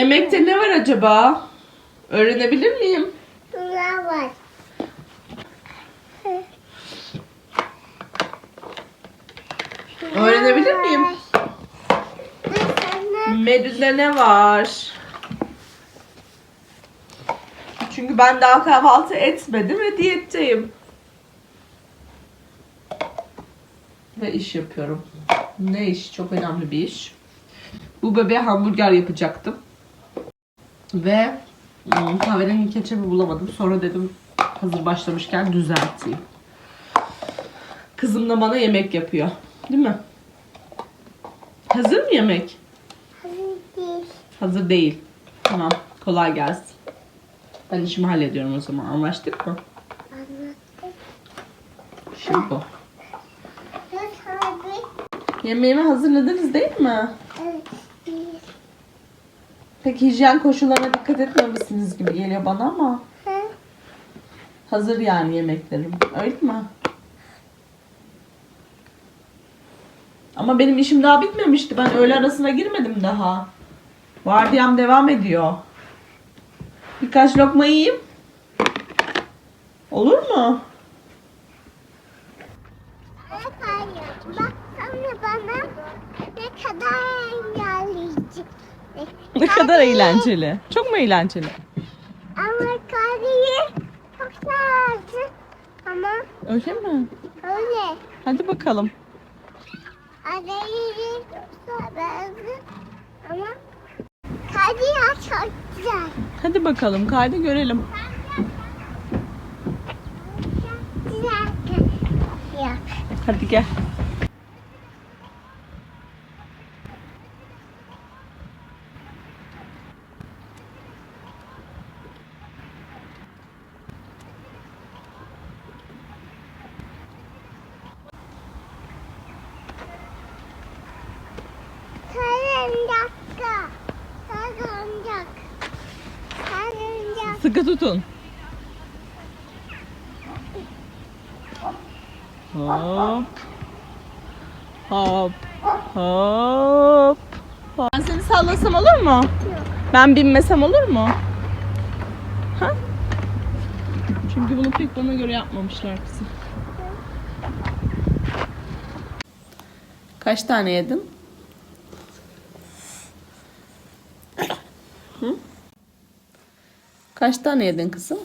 Yemekte ne var acaba? Öğrenebilir miyim? Bunlar var. Öğrenebilir miyim? Menüde ne var? Çünkü ben daha kahvaltı etmedim ve diyetteyim. Ve iş yapıyorum. Ne iş? Çok önemli bir iş. Bu bebeğe hamburger yapacaktım. Ve ım, kahverengi ketçapı bulamadım. Sonra dedim hazır başlamışken düzelteyim. Kızım da bana yemek yapıyor. Değil mi? Hazır mı yemek? hazır değil. Hazır değil. Tamam. Kolay gelsin. Ben işimi hallediyorum o zaman. Anlaştık mı? Anlattım. Şimdi bu. Yemeğimi hazırladınız değil mi? Evet. Peki hijyen koşullarına dikkat etmemişsiniz gibi geliyor bana ama. Hı? Hazır yani yemeklerim. Öyle mi? Ama benim işim daha bitmemişti. Ben öğle arasına girmedim daha. Vardiyam devam ediyor. Birkaç lokma yiyeyim. Olur mu? Hayır. Bak bana ne kadar engelleyici. Ne kadar eğlenceli. Çok mu eğlenceli? Ama karıyı çok lazım. Ama Öyle mi? öyle. Hadi bakalım. Arayı çok lazım. Ama karıya çok güzel. Hadi bakalım. Kaydı görelim. Güzel. Hadi gel. Sıkı tutun. Hop. Hop. Hop. Ben seni sallasam olur mu? Ben binmesem olur mu? Ha? Çünkü bunu pek bana göre yapmamışlar kızım. Kaç tane yedin? Hı? Kaç tane yedin kızım?